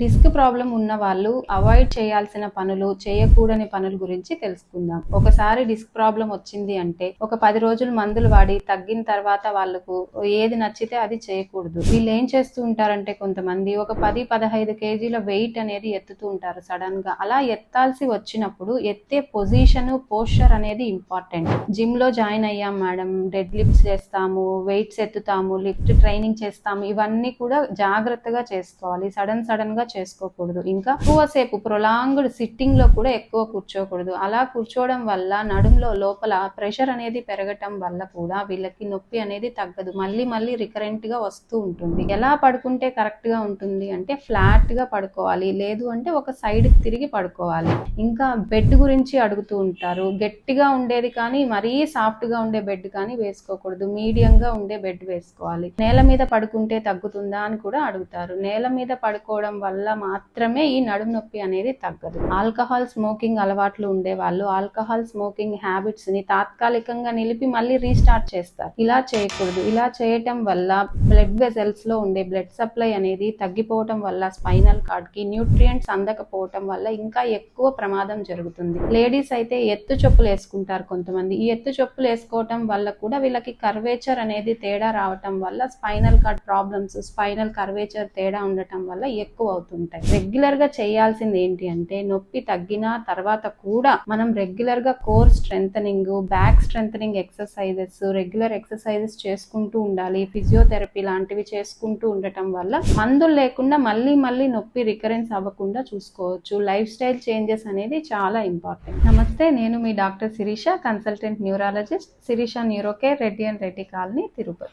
Disc problem ఉన్న వాళ్ళు avoid చేయాల్సిన పనులు చేయకూడని పనుల గురించి తెలుసుకుందాం. ఒకసారి డిస్క్ ప్రాబ్లం వచ్చింది అంటే ఒక పది రోజులు మందులు వాడి తగ్గిన తర్వాత వాళ్ళకు ఏది నచ్చితే అది చేయకూడదు. వీళ్ళు ఏం చేస్తూ ఉంటారంటే కొంతమంది ఒక పది పదహైదు కేజీల వెయిట్ అనేది ఎత్తుతూ ఉంటారు సడన్గా అలా ఎత్తాల్సి వచ్చినప్పుడు ఎత్తే పొజిషన్ పోస్చర్ అనేది ఇంపార్టెంట్. జిమ్లో జాయిన్ అయ్యాం మేడం డెడ్ లిఫ్ట్స్ చేస్తాము వెయిట్స్ ఎత్తుతాము లిఫ్ట్ ట్రైనింగ్ చేస్తాము ఇవన్నీ కూడా జాగ్రత్తగా చేసుకోవాలి. సడన్ సడన్గా చేసుకోకూడదు. ఇంకా ఎక్కువసేపు ప్రొలాంగ్డ్ సిట్టింగ్లో కూడా ఎక్కువ కూర్చోకూడదు. అలా కూర్చోవడం వల్ల నడుములో లోపల ప్రెషర్ అనేది పెరగటం వల్ల కూడా వీళ్ళకి నొప్పి అనేది తగ్గదు. మళ్ళీ మళ్ళీ రికరెంట్గా వస్తూ ఉంటుంది. ఎలా పడుకుంటే కరెక్ట్గా ఉంటుంది అంటే ఫ్లాట్గా పడుకోవాలి. లేదు అంటే ఒక సైడ్ తిరిగి పడుకోవాలి. ఇంకా బెడ్ గురించి అడుగుతూ ఉంటారు. గట్టిగా ఉండేది కానీ మరీ సాఫ్ట్గా ఉండే బెడ్ కానీ వేసుకోకూడదు. మీడియం గా ఉండే బెడ్ వేసుకోవాలి. నేల మీద పడుకుంటే తగ్గుతుందా అని కూడా అడుగుతారు. నేల మీద పడుకోవడం వల్ల వల్ల మాత్రమే ఈ నడుము నొప్పి అనేది తగ్గదు. ఆల్కహాల్ స్మోకింగ్ అలవాట్లు ఉండే వాళ్ళు ఆల్కహాల్ స్మోకింగ్ హ్యాబిట్స్ని తాత్కాలికంగా నిలిపి మళ్ళీ రీస్టార్ట్ చేస్తారు. ఇలా చేయకూడదు. ఇలా చేయటం వల్ల బ్లడ్ వెజల్స్లో ఉండే బ్లడ్ సప్లై అనేది తగ్గిపోవటం వల్ల స్పైనల్ కార్డ్కి న్యూట్రియంట్స్ అందకపోవటం వల్ల ఇంకా ఎక్కువ ప్రమాదం జరుగుతుంది. లేడీస్ అయితే ఎత్తు చొప్పులు వేసుకుంటారు కొంతమంది. ఈ ఎత్తు చెప్పులు వేసుకోవటం వల్ల కూడా వీళ్ళకి కర్వేచర్ అనేది తేడా రావటం వల్ల spinal cord problems spinal curvature తేడా ఉండటం వల్ల ఎక్కువ అవుతుంటాయి రెగ్యులర్గా చేయాల్సింది ఏంటి అంటే నొప్పి తగ్గిన తర్వాత కూడా మనం రెగ్యులర్గా కోర్ స్ట్రెంగ్ బ్యాక్ స్ట్రెంగ్ ఎక్సర్సైజెస్ రెగ్యులర్ ఎక్సర్సైజెస్ చేసుకుంటూ ఉండాలి. ఫిజియోథెరపీ లాంటివి చేసుకుంటూ ఉండటం వల్ల మందులు లేకుండా మళ్ళీ మళ్ళీ నొప్పి రికరెన్స్ అవ్వకుండా చూసుకోవచ్చు. లైఫ్ స్టైల్ చేంజెస్ అనేది చాలా ఇంపార్టెంట్ నమస్తే నేను మీ doctor Sirisha consultant neurologist Sirisha neurocare Reddy and Reddy colony Tirupati.